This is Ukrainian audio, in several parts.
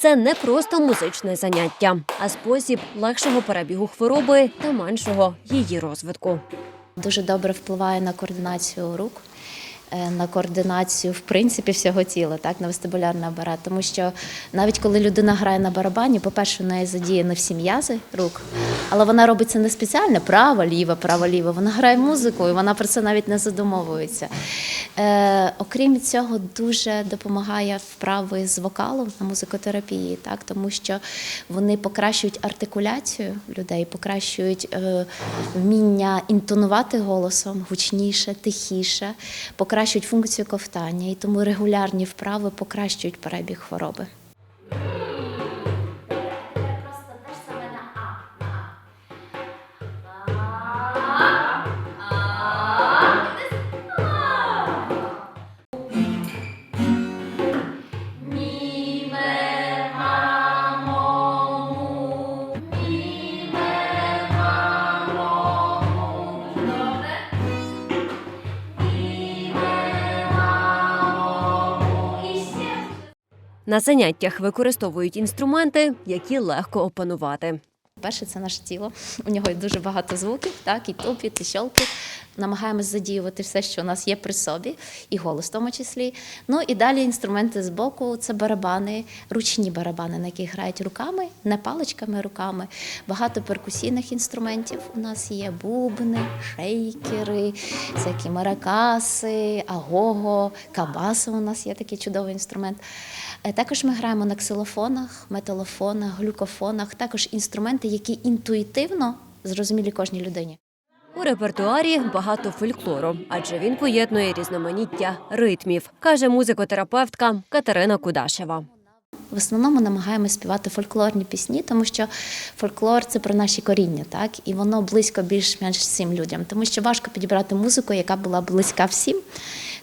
Це не просто музичне заняття, а спосіб легшого перебігу хвороби та меншого її розвитку. Дуже добре впливає на координацію рук, на координацію в принципі всього тіла, так на вестибулярний апарат. Тому що навіть коли людина грає на барабані, по-перше, в неї задіяні всі м'язи рук, але вона робить це не спеціально право, ліво, право, ліво. Вона грає музику, і вона про це навіть не задумовується. Е, окрім цього, дуже допомагає вправи з вокалу на музикотерапії, так тому що вони покращують артикуляцію людей, покращують е, вміння інтонувати голосом гучніше, тихіше, покращують функцію ковтання, і тому регулярні вправи покращують перебіг хвороби. На заняттях використовують інструменти, які легко опанувати. Перше, це наше тіло. У нього дуже багато звуків, так, і тупіт, і щолкіт. Намагаємось задіювати все, що у нас є при собі, і голос в тому числі. Ну і далі інструменти з боку це барабани, ручні барабани, на яких грають руками, не паличками, руками. Багато перкусійних інструментів. У нас є бубни, шейкери, всякі маракаси, агого, кабаси. У нас є такий чудовий інструмент. Е, Також ми граємо на ксилофонах, металофонах, глюкофонах, також інструменти, які інтуїтивно зрозумілі кожній людині. У репертуарі багато фольклору, адже він поєднує різноманіття ритмів, каже музикотерапевтка Катерина Кудашева. В основному намагаємося співати фольклорні пісні, тому що фольклор це про наші коріння, так і воно близько більш-менш всім людям, тому що важко підібрати музику, яка була близька всім.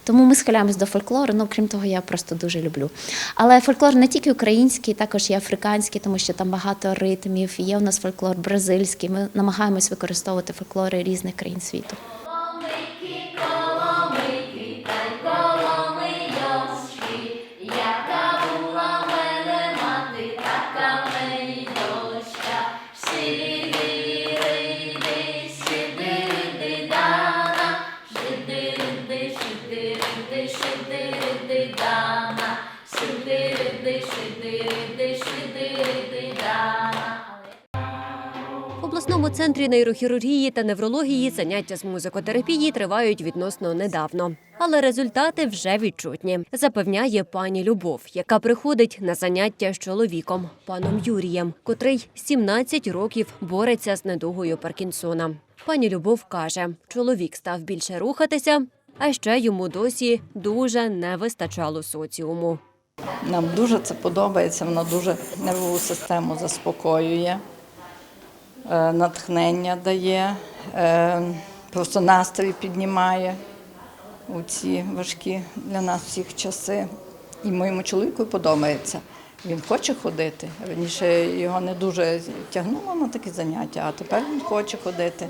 Тому ми схиляємось до фольклору. Ну крім того, я просто дуже люблю. Але фольклор не тільки український, також є африканський, тому що там багато ритмів. Є у нас фольклор бразильський. Ми намагаємось використовувати фольклори різних країн світу. В обласному центрі нейрохірургії та неврології заняття з музикотерапії тривають відносно недавно. Але результати вже відчутні, запевняє пані Любов, яка приходить на заняття з чоловіком, паном Юрієм, котрий 17 років бореться з недугою Паркінсона. Пані Любов каже, чоловік став більше рухатися, а ще йому досі дуже не вистачало соціуму. Нам дуже це подобається, воно дуже нервову систему заспокоює, е, натхнення дає, е, просто настрій піднімає у ці важкі для нас всіх часи. І моєму чоловіку подобається. Він хоче ходити. Раніше його не дуже тягнуло на такі заняття, а тепер він хоче ходити.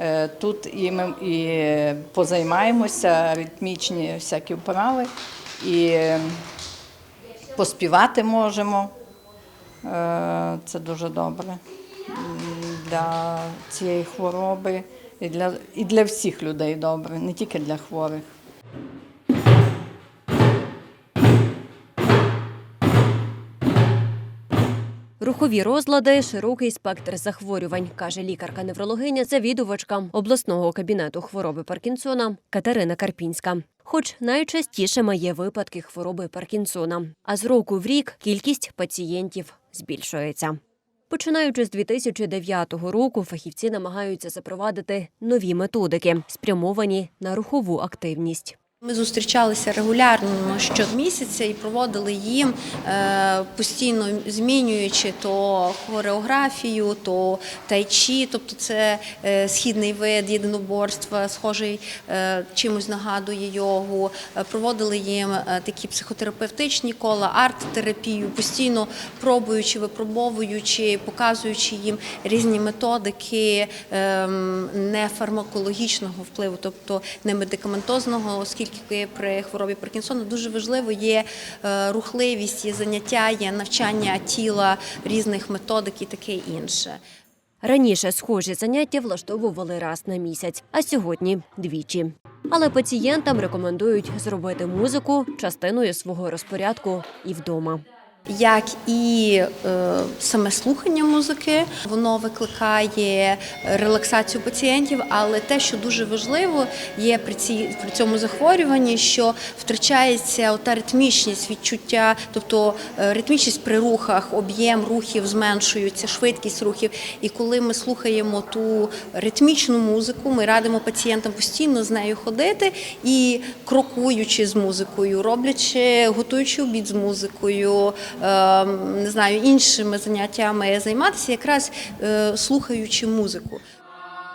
Е, Тут і ми і позаймаємося, ритмічні всякі вправи, і поспівати можемо. Е, Це дуже добре для цієї хвороби і для, і для всіх людей добре, не тільки для хворих. Рухові розлади, широкий спектр захворювань, каже лікарка-неврологиня, завідувачка обласного кабінету хвороби Паркінсона Катерина Карпінська. Хоч найчастіше має випадки хвороби Паркінсона, а з року в рік кількість пацієнтів збільшується. Починаючи з 2009 року, фахівці намагаються запровадити нові методики, спрямовані на рухову активність. Ми зустрічалися регулярно щомісяця і проводили їм е, постійно змінюючи то хореографію, то тайчі, тобто це е, східний вид єдиноборства, схожий е, чимось нагадує йогу. Проводили їм такі психотерапевтичні кола, арт-терапію, постійно пробуючи, випробовуючи, показуючи їм різні методики ем, нефармакологічного впливу, тобто не медикаментозного, оскільки при хворобі Паркінсона дуже важливо є е, рухливість, є заняття, є навчання тіла різних методик і таке інше. Раніше схожі заняття влаштовували раз на місяць, а сьогодні двічі. Але пацієнтам рекомендують зробити музику частиною свого розпорядку і вдома. Як і е, саме слухання музики, воно викликає релаксацію пацієнтів, але те, що дуже важливо, є при, цій, при цьому захворюванні, що втрачається ота ритмічність відчуття, тобто е, ритмічність при рухах, об'єм рухів зменшується, швидкість рухів. І коли ми слухаємо ту ритмічну музику, ми радимо пацієнтам постійно з нею ходити і крокуючи з музикою, роблячи, готуючи обід з музикою, не знаю, іншими заняттями займатися, якраз е, слухаючи музику.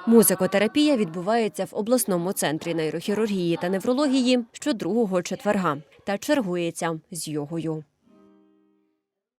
Музикотерапія відбувається в обласному центрі нейрохірургії та неврології щодругого четверга та чергується з йогою.